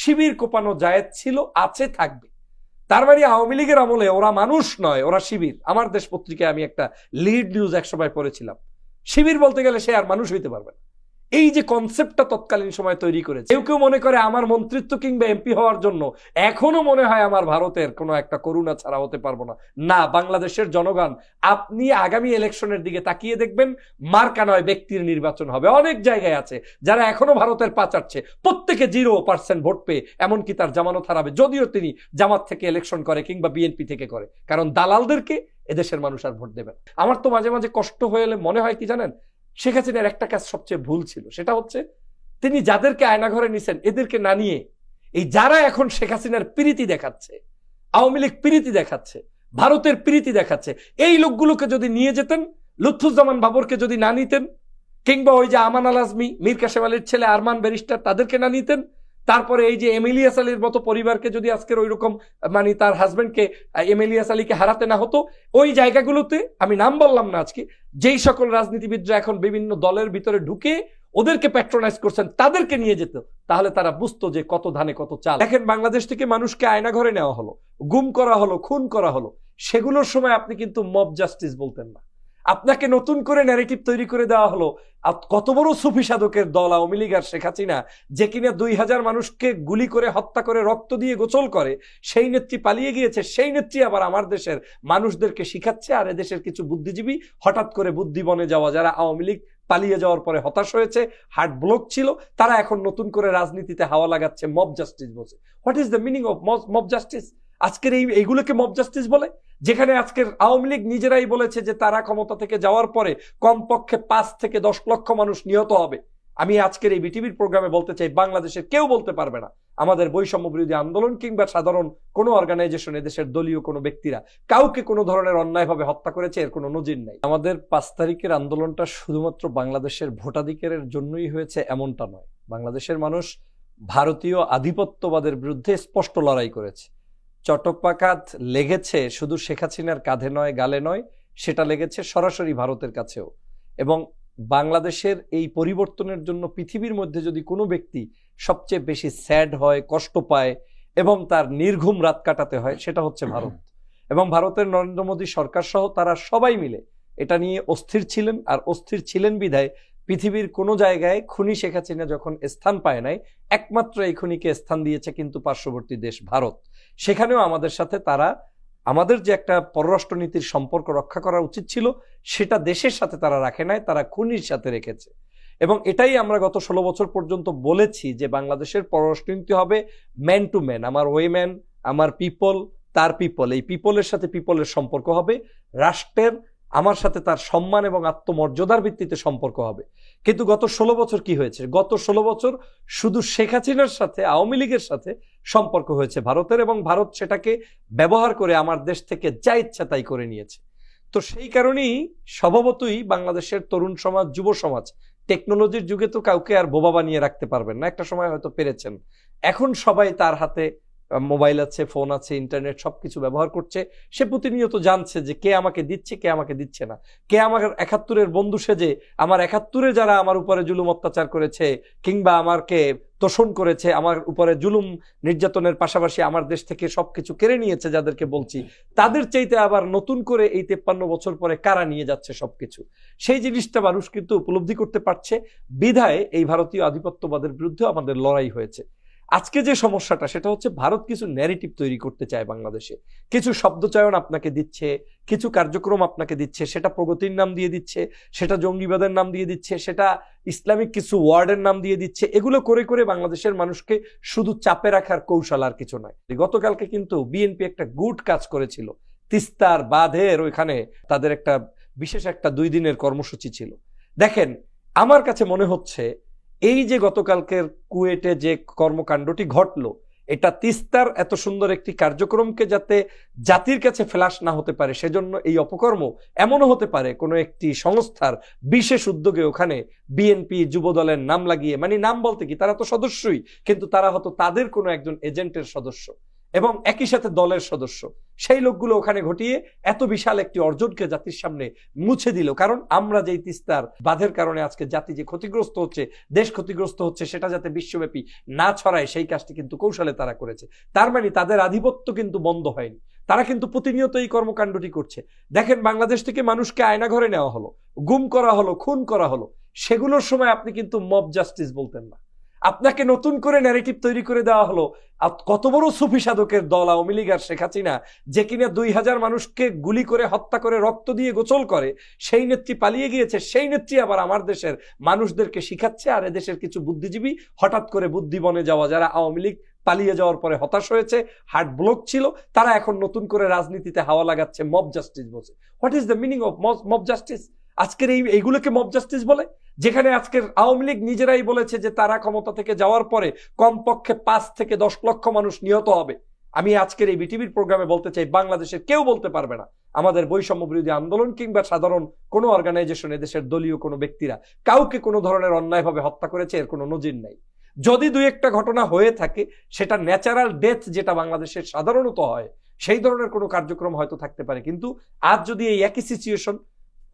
শিবির কোপানো জায়েজ ছিল, আছে, থাকবে। তার বাড়ি আওয়ামী লীগের আমলে ওরা মানুষ নয়, ওরা শিবির। আমার দেশ পত্রিকায় আমি একটা লিড নিউজ এক সময় পড়েছিলাম। শিবির বলতে গেলে সে আর মানুষ হইতে পারবে না। এই যে কনসেপ্টটা তৎকালীন সময় তৈরি করেছে, কেউ কেউ মনে করে আমার মন্ত্রিত্ব কিংবা এমপি হওয়ার জন্য এখনও মনে হয় আমার ভারতের কোনো একটা করুণা ছাড়া হতে পারব না। না, বাংলাদেশের জনগণ, আপনি আগামী ইলেকশনের দিকে তাকিয়ে দেখবেন, মার্কা নয় ব্যক্তির নির্বাচন হবে। অনেক জায়গায় আছে যারা এখনও ভারতের পাচারছে প্রত্যেকে জিরো পার্সেন্ট ভোট পেয়ে এমনকি তার জামানত হারাবে। যদিও তিনি জামাত থেকে ইলেকশন করে কিংবা বিএনপি থেকে করে। কারণ দালালদেরকে এদেশের মানুষ আর ভোট দেবেন আমার তো মাঝে মাঝে কষ্ট হয়ে এলে মনে হয় কি জানেন? শেখ হাসিনার একটা কাজ সবচেয়ে ভুল ছিল, সেটা হচ্ছে তিনি যাদেরকে আয়নাঘরে নিছেন, এদেরকে না নিয়ে এই যারা এখন শেখ হাসিনার প্রীতি দেখাচ্ছে, আওয়ামী লীগ প্রীতি দেখাচ্ছে, ভারতের প্রীতি দেখাচ্ছে, এই লোকগুলোকে যদি নিয়ে যেতেন, লুৎফুজ্জামান বাবরকে যদি না নিতেন, কিংবা ওই যে আমান আল আজমি, মীর কাশেম আলীর ছেলে আরমান ব্যারিস্টার তাদেরকে না নিতেন তারপরে এই যে এমিলিয়াস আলীর মতো পরিবারকে যদি আজকের ওই রকম মানে তার হাজবেন্ডকে এমিলিয়াস আলীকে হারাতে না হতো, ওই জায়গাগুলোতে আমি নাম বললাম না আজকে, যেই সকল রাজনীতিবিদরা এখন বিভিন্ন দলের ভিতরে ঢুকে ওদেরকে প্যাট্রোনাইজ করছেন, তাদেরকে নিয়ে যেত, তাহলে তারা বুঝতো যে কত ধানে কত চাল। দেখেন বাংলাদেশ থেকে মানুষকে আয়না ঘরে নেওয়া হলো, গুম করা হলো, খুন করা হলো, সেগুলোর সময় আপনি কিন্তু মব জাস্টিস বলতেন না। আপনাকে নতুন করে ন্যারেটিভ তৈরি করে দেওয়া হলো। কত বড় সুফি সাধকের দল আওয়ামী লীগ আর শেখ হাসিনা, যে কিনা দুই হাজার মানুষকে গুলি করে, হত্যা করে, রক্ত দিয়ে গোসল করে, সেই নেত্রী পালিয়ে গিয়েছে, সেই নেত্রী আবার আমার দেশের মানুষদেরকে শিখাচ্ছে। আর এদেশের কিছু বুদ্ধিজীবী হঠাৎ করে বুদ্ধি বনে যাওয়া, যারা আওয়ামী লীগ পালিয়ে যাওয়ার পরে হতাশ হয়েছে, হার্ট ব্লক ছিল, তারা এখন নতুন করে রাজনীতিতে হাওয়া লাগাচ্ছে মব জাস্টিস বলছে। What is the meaning of mob justice আজকের এই, এইগুলোকে মব জাস্টিস বলে, যেখানে আজকের আওয়ামী লীগ নিজেরাই বলেছে যে তারা ক্ষমতা থেকে যাওয়ার পরে কমপক্ষে পাঁচ থেকে দশ লক্ষ মানুষ নিহত হবে। আমি আজকের এই বিটিভির প্রোগ্রামে বলতে চাই, বাংলাদেশের কেউ বলতে পারবে না। আমাদের বৈষম্য বিরোধী আন্দোলন কিংবা সাধারণ কোনো অর্গানাইজেশন দেশের দলীয় কোনো ব্যক্তিরা, কাউকে কোনো ধরনের অন্যায়ভাবে হত্যা করেছে, এর কোনো নজির নাই। আমাদের পাঁচ তারিখের আন্দোলনটা শুধুমাত্র বাংলাদেশের ভোটাধিকারের জন্যই হয়েছে, এমনটা নয়। বাংলাদেশের মানুষ ভারতীয় আধিপত্যবাদের বিরুদ্ধে স্পষ্ট লড়াই করেছে। চটকপাকাত লেগেছে শুধু শেখ হাসিনার কাঁধে নয় গালে নয় সেটা লেগেছে সরাসরি ভারতের কাছেও। এবং বাংলাদেশের এই পরিবর্তনের জন্য পৃথিবীর মধ্যে যদি কোনো ব্যক্তি সবচেয়ে বেশি স্যাড হয় কষ্ট পায় এবং তার নির্ঘুম রাত কাটাতে হয় সেটা হচ্ছে ভারত। এবং ভারতের নরেন্দ্র মোদী সরকার সহ তারা সবাই মিলে এটা নিয়ে অস্থির ছিলেন আর অস্থির ছিলেন বিধায় পৃথিবীর কোনো জায়গায় খুনি শেখ হাসিনা যখন স্থান পায় নাই একমাত্র এই খুনিকে স্থান দিয়েছে কিন্তু পার্শ্ববর্তী দেশ ভারত। সেখানেও আমাদের সাথে তারা আমাদের যে একটা পররাষ্ট্রনীতির সম্পর্ক রক্ষা করা উচিত ছিল, সেটা দেশের সাথে তারা রাখে নাই, তারা খুনির সাথে রেখেছে। এবং এটাই আমরা গত ষোলো বছর পর্যন্ত বলেছি যে বাংলাদেশের পররাষ্ট্রনীতি হবে ম্যান টু ম্যান আমার ওয়েম্যান, আমার পিপল তার পিপল এই পিপলের সাথে পিপলের সম্পর্ক হবে, রাষ্ট্রের আমার সাথে তার সম্মান এবং আত্মমর্যাদার ভিত্তিতে সম্পর্ক হবে। কিন্তু গত ষোলো বছর কি হয়েছে? গত ষোলো বছর শুধু শেখ হাসিনার সাথে, আওয়ামী লীগের সাথে সম্পর্ক হয়েছে ভারতের এবং ভারত সেটাকে ব্যবহার করে আমার দেশ থেকে যা ইচ্ছা তাই করে নিয়েছে। তো সেই কারণেই স্বভাবতই বাংলাদেশের তরুণ সমাজ, যুব সমাজ টেকনোলজির যুগে তো কাউকে আর বোবা বানিয়ে রাখতে পারবেন না। একটা সময় হয়তো পেরেছেন। এখন সবাই তার হাতে মোবাইল আছে, ফোন আছে ইন্টারনেট সবকিছু ব্যবহার করছে। সে প্রতিনিয়ত জানছে যে কে আমাকে দিচ্ছে, কে আমাকে দিচ্ছে না। কে আমার একাত্তরের বন্ধু সেজে, আমার একাত্তরে যারা আমার উপরে জুলুম অত্যাচার করেছে কিংবা আমাকে তোষণ করেছে, আমার উপরে জুলুম নির্যাতনের পাশাপাশি আমার দেশ থেকে সবকিছু কেড়ে নিয়েছে যাদেরকে বলছি, তাদের চাইতে আবার নতুন করে এই তেপ্পান্ন বছর পরে কারা নিয়ে যাচ্ছে সবকিছু? সেই জিনিসটা মানুষ কিন্তু উপলব্ধি করতে পারছে। বিধায় এই ভারতীয় আধিপত্যবাদের বিরুদ্ধে আমাদের লড়াই হয়েছে। আজকে যে সমস্যাটা, সেটা হচ্ছে ভারত কিছু ন্যারেটিভ তৈরি করতে চায় বাংলাদেশে। কিছু শব্দচয়ন আপনাকে দিচ্ছে, কিছু কার্যক্রম আপনাকে দিচ্ছে, সেটা প্রগতির নাম দিয়ে দিচ্ছে, সেটা জঙ্গিবাদের নাম দিয়ে দিচ্ছে, সেটা ইসলামিক কিছু ওয়ার্ডের নাম দিয়ে দিচ্ছে, এগুলো করে করে বাংলাদেশের মানুষকে শুধু চাপে রাখার কৌশল আর কিছু নয়। গতকালকে কিন্তু বিএনপি একটা গুড কাজ করেছিল। তিস্তার বাঁধের ওইখানে তাদের একটা বিশেষ একটা দুই দিনের কর্মসূচি ছিল। দেখেন, আমার কাছে মনে হচ্ছে এই যে গতকালকের কুয়েটে যে কর্মকাণ্ডটি ঘটলো, এটা তিস্তার এত সুন্দর একটি কার্যক্রমকে যাতে জাতির কাছে ফ্ল্যাশ না হতে পারে, সেজন্য এই অপকর্ম এমনও হতে পারে কোনো একটি সংস্থার বিশেষ উদ্যোগে ওখানে বিএনপি যুবদলের নাম লাগিয়ে মানে নাম বলতে কি, তারা তো সদস্যই, কিন্তু তারা হয়তো তাদের কোনো একজন এজেন্টের সদস্য। এবং একই সাথে দলের সদস্য। সেই লোকগুলো ওখানে ঘটিয়ে এত বিশাল একটি অর্জনকে জাতির সামনে মুছে দিল। কারণ আমরা যেই তিস্তার বাঁধের কারণে আজকে জাতি যে ক্ষতিগ্রস্ত হচ্ছে, দেশ ক্ষতিগ্রস্ত হচ্ছে, সেটা যাতে বিশ্বব্যাপী না ছড়ায়, সেই কাজটি কিন্তু কৌশলে তারা করেছে। তার মানে তাদের আধিপত্য কিন্তু বন্ধ হয়নি। তারা কিন্তু প্রতিনিয়ত এই কর্মকাণ্ডটি করছে। দেখেন, বাংলাদেশ থেকে মানুষকে আয়না ঘরে নেওয়া হলো, গুম করা হলো, খুন করা হলো। সেগুলোর সময় আপনি কিন্তু মব জাস্টিস বলতেন না। আপনাকে নতুন করে ন্যারেটিভ তৈরি করে দেওয়া হলো। কত বড় সুফি সাধকের দল আওয়ামী লীগ আর শেখ হাসিনা, যে কিনা দুই হাজার মানুষকে গুলি করে, হত্যা করে, রক্ত দিয়ে গোচল করে, সেই নেত্রী পালিয়ে গিয়েছে, সেই নেত্রী আবার আমার দেশের মানুষদেরকে শিখাচ্ছে আর এদেশের কিছু বুদ্ধিজীবী হঠাৎ করে বুদ্ধি বনে যাওয়া, যারা আওয়ামী লীগ পালিয়ে যাওয়ার পরে হতাশ হয়েছে হার্ট ব্লক ছিল, তারা এখন নতুন করে রাজনীতিতে হাওয়া লাগাচ্ছে মব জাস্টিস বলছে। What is the meaning of mob justice আজকের এই এইগুলোকে মব জাস্টিস বলে, যেখানে আজকের আওয়ামী লীগ নিজেরাই বলেছে যে তারা ক্ষমতা থেকে যাওয়ার পরে কমপক্ষে পাঁচ থেকে দশ লক্ষ মানুষ নিহত হবে। আমি আজকের এই বিটিভির প্রোগ্রামে বলতে চাই, বাংলাদেশের কেউ বলতে পারবে না। আমাদের বৈষম্য বিরোধী আন্দোলন কিংবা সাধারণ কোনো অর্গানাইজেশন দেশের দলীয় কোনো ব্যক্তিরা কাউকে কোনো ধরনের অন্যায়ভাবে হত্যা করেছে, এর কোনো নজির নাই। যদি দুই একটা ঘটনা হয়ে থাকে, সেটা ন্যাচারাল ডেথ যেটা বাংলাদেশের সাধারণত হয়, সেই ধরনের কোনো কার্যক্রম হয়তো থাকতে পারে। কিন্তু আজ যদি এই একই সিচুয়েশন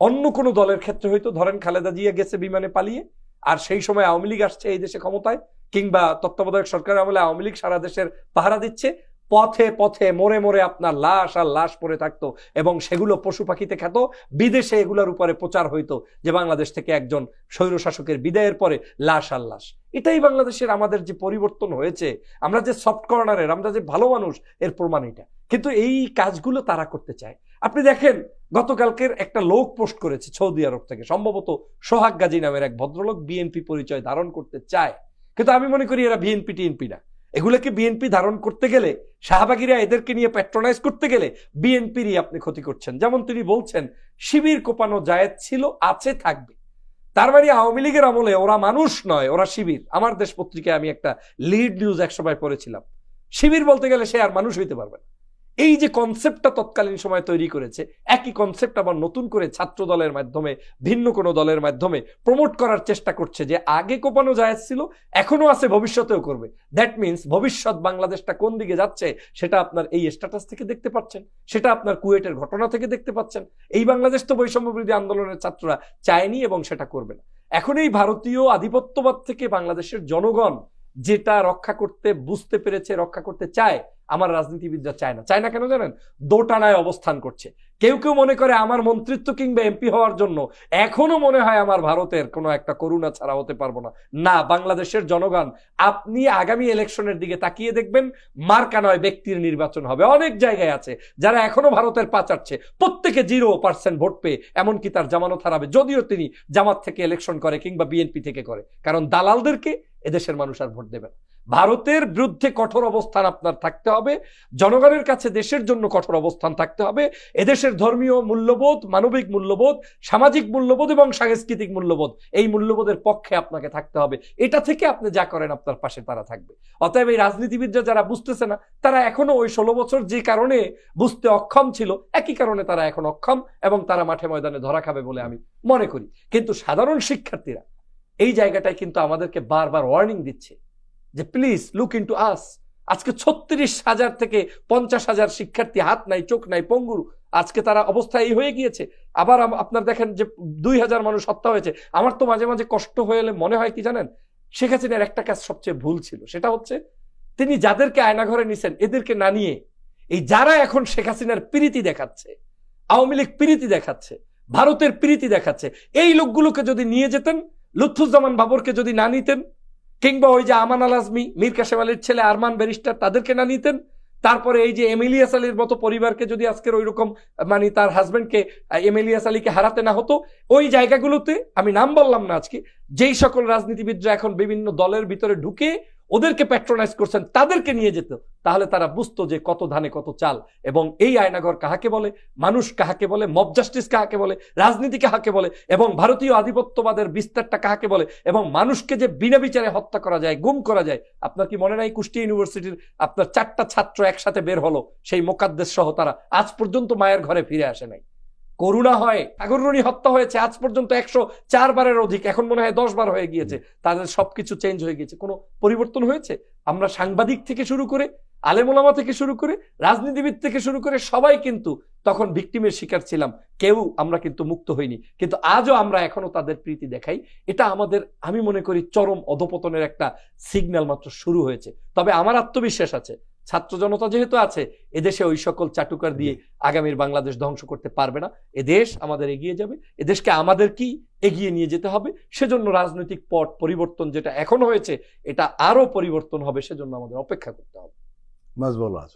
অন্য কোনো দলের ক্ষেত্রে হয়তো, ধরেন খালেদা জিয়া গেছে বিমানে পালিয়ে, আর সেই সময় আওয়ামী লীগ আসছে এই দেশে ক্ষমতায়, কিংবা তত্ত্বাবধায়ক সরকার আমলে আওয়ামী লীগ সারা দেশের পাহারা দিচ্ছে, পথে পথে মোড়ে মোড়ে আপনার লাশ আর লাশ পড়ে থাকতো, এবং সেগুলো পশু পাখিতে খেত বিদেশে এগুলোর উপরে প্রচার হইতো যে বাংলাদেশ থেকে একজন স্বৈরশাসকের বিদায়ের পরে লাশ আর লাশ। এটাই বাংলাদেশের আমাদের যে পরিবর্তন হয়েছে, আমরা যে সফট কর্নারের আমরা যে ভালো মানুষ, এর প্রমাণ এটা। কিন্তু এই কাজগুলো তারা করতে চায়। আপনি দেখেন, গতকালকের একটা লোক পোস্ট করেছে সৌদি আরব থেকে, সম্ভবত সোহাগ গাজী নামের এক ভদ্রলোক বিএনপি পরিচয় ধারণ করতে চায়। কিন্তু আমি মনে করি এরা বিএনপি টিএনপি না। এগুলোকে বিএনপি ধারণ করতে গেলে, শাহবাগিরা এদেরকে নিয়ে প্যাট্রোনাইজ করতে গেলে বিএনপিরই আপনি ক্ষতি করছেন। যেমন তিনি বলছেন, শিবির কোপানো জায়েজ ছিল, আছে, থাকবে। তার বাড়ি আওয়ামী লীগের আমলে ওরা মানুষ নয়, ওরা শিবির। আমার দেশ পত্রিকায় আমি একটা লিড নিউজ একসময় পড়েছিলাম। শিবির বলতে গেলে সে আর মানুষ হইতে পারবে না। এই যে কনসেপ্টটা তৎকালীন সময় তৈরি করেছে, একই কনসেপ্ট আবার নতুন করে ছাত্র দলের মাধ্যমে, ভিন্ন কোনো দলের মাধ্যমে প্রমোট করার চেষ্টা করছে যে আগে কোপানো জায়েজ ছিল এখনও আছে, ভবিষ্যতেও করবে। দ্যাট মিন্স ভবিষ্যৎ বাংলাদেশটা কোন দিকে যাচ্ছে, সেটা আপনার এই স্ট্যাটাস থেকে দেখতে পাচ্ছেন, সেটা আপনার কুয়েটের ঘটনা থেকে দেখতে পাচ্ছেন। এই বাংলাদেশ তো বৈষম্য বিরোধী আন্দোলনের ছাত্ররা চায়নি এবং সেটা করবে না। এখন এই ভারতীয় আধিপত্যবাদ থেকে বাংলাদেশের জনগণ যেটা রক্ষা করতে, বুঝতে পেরেছে, রক্ষা করতে চায় আমার রাজনীতিবিদরা চায় না। চায় না কেন জানেন? দোটানায় অবস্থান করছে। কেউ কেউ মনে করে আমার মন্ত্রিত্ব কিংবা এমপি হওয়ার জন্য এখনও মনে হয় আমার ভারতের কোনো একটা করুণা ছাড়া হতে পারব না। না, বাংলাদেশের জনগণ, আপনি আগামী ইলেকশনের দিকে তাকিয়ে দেখবেন, মার্কা নয় ব্যক্তির নির্বাচন হবে। অনেক জায়গায় আছে যারা এখনও ভারতের পাচারছে প্রত্যেকে জিরো পার্সেন্ট ভোট পেয়ে এমনকি তার জামানত হারাবে। যদিও তিনি জামাত থেকে ইলেকশন করে কিংবা বিএনপি থেকে করে। কারণ দালালদেরকে এদেশের মানুষ আর ভোট দেবে না। ভারতের বিরুদ্ধে কঠোর অবস্থান আপনার থাকতে হবে, জনগণের কাছে দেশের জন্য কঠোর অবস্থান থাকতে হবে, এদেশের ধর্মীয় মূল্যবোধ, মানবিক মূল্যবোধ, সামাজিক মূল্যবোধ এবং সাংস্কৃতিক মূল্যবোধ, এই মূল্যবোধের পক্ষে আপনাকে থাকতে হবে। এটা থেকে আপনি যা করেন আপনার পাশে তারা থাকবে। অতএব এই রাজনীতিবিদরা যারা বুঝতেছে না, তারা এখনও ওই ষোলো বছর যে কারণে বুঝতে অক্ষম ছিল, একই কারণে তারা এখন অক্ষম এবং তারা মাঠে ময়দানে ধরা খাবে বলে আমি মনে করি। কিন্তু সাধারণ শিক্ষার্থীরা এই জায়গাটায় কিন্তু আমাদেরকে বারবার ওয়ার্নিং দিচ্ছে। যে প্লিজ লুক ইন্টু আস আজকে ছত্রিশ হাজার থেকে পঞ্চাশ হাজার শিক্ষার্থী হাত নাই, চোখ নাই, পঙ্গুর। আজকে তারা অবস্থা এই হয়ে গিয়েছে। আবার আপনার দেখেন যে দুই হাজার মানুষ হত্যা হয়েছে। আমার তো মাঝে মাঝে কষ্ট হয়ে এলে মনে হয় কি জানেন? শেখ হাসিনার একটা কাজ সবচেয়ে ভুল ছিল। সেটা হচ্ছে তিনি যাদেরকে আয়না ঘরে নিছেন, এদেরকে না নিয়ে এই যারা এখন শেখ হাসিনার প্রীতি দেখাচ্ছে, আওয়ামী লীগ প্রীতি দেখাচ্ছে, ভারতের প্রীতি দেখাচ্ছে, এই লোকগুলোকে যদি নিয়ে যেতেন, লুৎফুজ্জামান বাবরকে যদি না নিতেন কিংবা ওই যে আমান আল আজমি, মীর কাশেম আলীর ছেলে আরমান ব্যারিস্টার, তাদেরকে না নিতেন? তারপরে এই যে এমিলিয়াস আলীর মতো পরিবারকে যদি আজকের ওই রকম মানে তার হাজব্যান্ডকে এমিলিয়াস আলীকে হারাতে না হতো, ওই জায়গাগুলোতে, আমি নাম বললাম না আজকে, যেই সকল রাজনীতিবিদরা এখন বিভিন্ন দলের ভিতরে ঢুকে ওদেরকে প্যাট্রোনাইজ করছেন, তাদেরকে নিয়ে যেত। তাহলে তারা বুঝতো যে কত ধানে কত চাল এবং এই আয়নাঘর কাহাকে বলে? মানুষ কাহাকে বলে? মব জাস্টিস কাহাকে বলে? রাজনীতি কাহাকে বলে? এবং ভারতীয় আধিপত্যবাদের বিস্তারটা কাহাকে বলে? এবং মানুষকে যে বিনা বিচারে হত্যা করা যায়, গুম করা যায়, আপনার কি মনে নাই কুষ্টিয়া ইউনিভার্সিটির আপনার চারটা ছাত্র একসাথে বের হলো? সেই মোকাদ্দেশ সহ তারা আজ পর্যন্ত মায়ের ঘরে ফিরে আসে নাই। করুণা হয় আগররণী হত্যা হয়েছে, আজ পর্যন্ত একশো চার বারের অধিক, এখন মনে হয় দশ বার হয়ে গিয়েছে, তাদের সবকিছু চেঞ্জ হয়ে গিয়েছে। কোনো পরিবর্তন হয়েছে? আমরা সাংবাদিক থেকে শুরু করে, আলেমোলামা থেকে শুরু করে, রাজনীতিবিদ থেকে শুরু করে সবাই কিন্তু তখন ভিকটিমের শিকার ছিলাম। কেউ আমরা কিন্তু মুক্ত হইনি। কিন্তু আজও আমরা এখনও তাদের প্রীতি দেখাই। এটা আমাদের, আমি মনে করি, চরম অধপতনের একটা সিগন্যাল মাত্র শুরু হয়েছে। তবে আমার আত্মবিশ্বাস আছে ছাত্র জনতা যেহেতু আছে এদেশে ওই সকল চাটুকার দিয়ে আগামীর বাংলাদেশ ধ্বংস করতে পারবে না। এদেশ আমাদের এগিয়ে যাবে এদেশকে আমাদের কি এগিয়ে নিয়ে যেতে হবে? সেজন্য রাজনৈতিক পট পরিবর্তন যেটা এখন হয়েছে এটা আরও পরিবর্তন হবে সেজন্য আমাদের অপেক্ষা করতে হবে।